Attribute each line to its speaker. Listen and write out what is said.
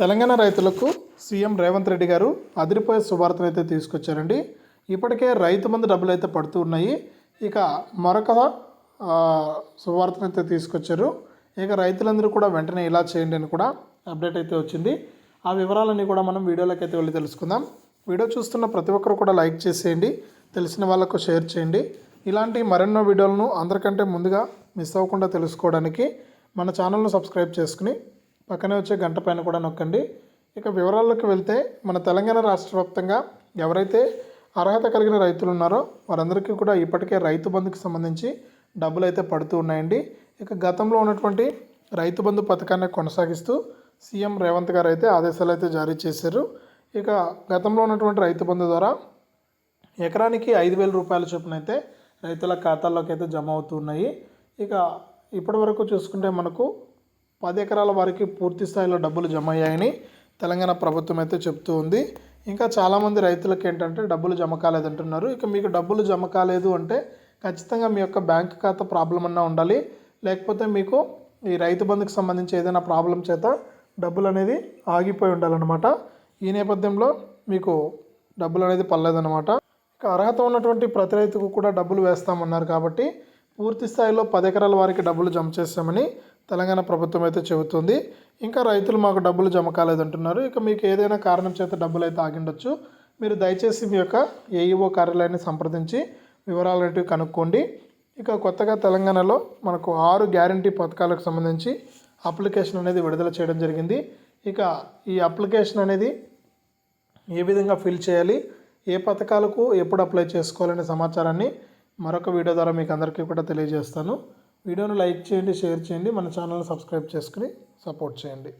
Speaker 1: తెలంగాణ రైతులకు సీఎం రేవంత్ రెడ్డి గారు అదిరిపోయే శుభార్తను అయితే తీసుకొచ్చారండి. ఇప్పటికే రైతు మంది డబ్బులు అయితే పడుతూ ఉన్నాయి. ఇక మరొక శుభార్తను అయితే తీసుకొచ్చారు. ఇక రైతులందరూ కూడా వెంటనే ఇలా చేయండి అని కూడా అప్డేట్ అయితే వచ్చింది. ఆ వివరాలన్నీ కూడా మనం వీడియోలోకి అయితే వెళ్ళి తెలుసుకుందాం. వీడియో చూస్తున్న ప్రతి ఒక్కరు కూడా లైక్ చేసేయండి. తెలిసిన వాళ్ళకు షేర్ చేయండి. ఇలాంటి మరెన్నో వీడియోలను అందరికంటే ముందుగా మిస్ అవ్వకుండా తెలుసుకోవడానికి మన ఛానల్ను సబ్స్క్రైబ్ చేసుకుని పక్కనే వచ్చే గంట పైన కూడా నొక్కండి. ఇక వివరాల్లోకి వెళ్తే మన తెలంగాణ రాష్ట్ర వ్యాప్తంగా ఎవరైతే అర్హత కలిగిన రైతులు ఉన్నారో వారందరికీ కూడా ఇప్పటికే రైతు బంధుకి సంబంధించి డబ్బులు అయితే పడుతూ ఉన్నాయండి. ఇక గతంలో ఉన్నటువంటి రైతు బంధు పథకాన్ని కొనసాగిస్తూ సీఎం రేవంత్ గారు అయితే ఆదేశాలు అయితే జారీ చేశారు. ఇక గతంలో ఉన్నటువంటి రైతు బంధు ద్వారా ఎకరానికి ఐదు వేల రూపాయల చొప్పున అయితే రైతుల ఖాతాల్లోకి అయితే జమ అవుతున్నాయి ఇక ఇప్పటి వరకు చూసుకుంటే మనకు పది ఎకరాల వారికి పూర్తి స్థాయిలో డబ్బులు జమ అయ్యాయని తెలంగాణ ప్రభుత్వం అయితే చెప్తూ ఉంది. ఇంకా చాలామంది రైతులకు ఏంటంటే డబ్బులు జమ కాలేదంటున్నారు. ఇక మీకు డబ్బులు జమ కాలేదు అంటే ఖచ్చితంగా మీ యొక్క బ్యాంక్ ఖాతా ప్రాబ్లం అన్నా ఉండాలి. లేకపోతే మీకు ఈ రైతు బంధుకు సంబంధించి ఏదైనా ప్రాబ్లం చేత డబ్బులు అనేది ఆగిపోయి ఉండాలన్నమాట. ఈ నేపథ్యంలో మీకు డబ్బులు అనేది పర్లేదన్నమాట ఇక అర్హత ఉన్నటువంటి ప్రతి రైతుకు కూడా డబ్బులు వేస్తామన్నారు కాబట్టి పూర్తి స్థాయిలో పది ఎకరాల వారికి డబ్బులు జమ చేస్తామని తెలంగాణ ప్రభుత్వం అయితే చెబుతుంది. ఇంకా రైతులు మాకు డబ్బులు జమ కాలేదంటున్నారు. ఇక మీకు ఏదైనా కారణం చేత డబ్బులు అయితే ఆగిండొచ్చు. మీరు దయచేసి మీ యొక్క ఏఈఓ కార్యాలయాన్ని సంప్రదించి వివరాలనేటివి కనుక్కోండి. ఇక కొత్తగా తెలంగాణలో మనకు ఆరు గ్యారంటీ పథకాలకు సంబంధించి అప్లికేషన్ అనేది విడుదల చేయడం జరిగింది. ఇక ఈ అప్లికేషన్ అనేది ఏ విధంగా ఫిల్ చేయాలి ఏ పథకాలకు ఎప్పుడు అప్లై చేసుకోవాలనే సమాచారాన్ని మరొక వీడియో ద్వారా మీకు అందరికీ కూడా తెలియజేస్తాను. వీడియోను లైక్ చేయండి షేర్ చేయండి మన ఛానల్ని సబ్స్క్రైబ్ చేసుకుని సపోర్ట్ చేయండి.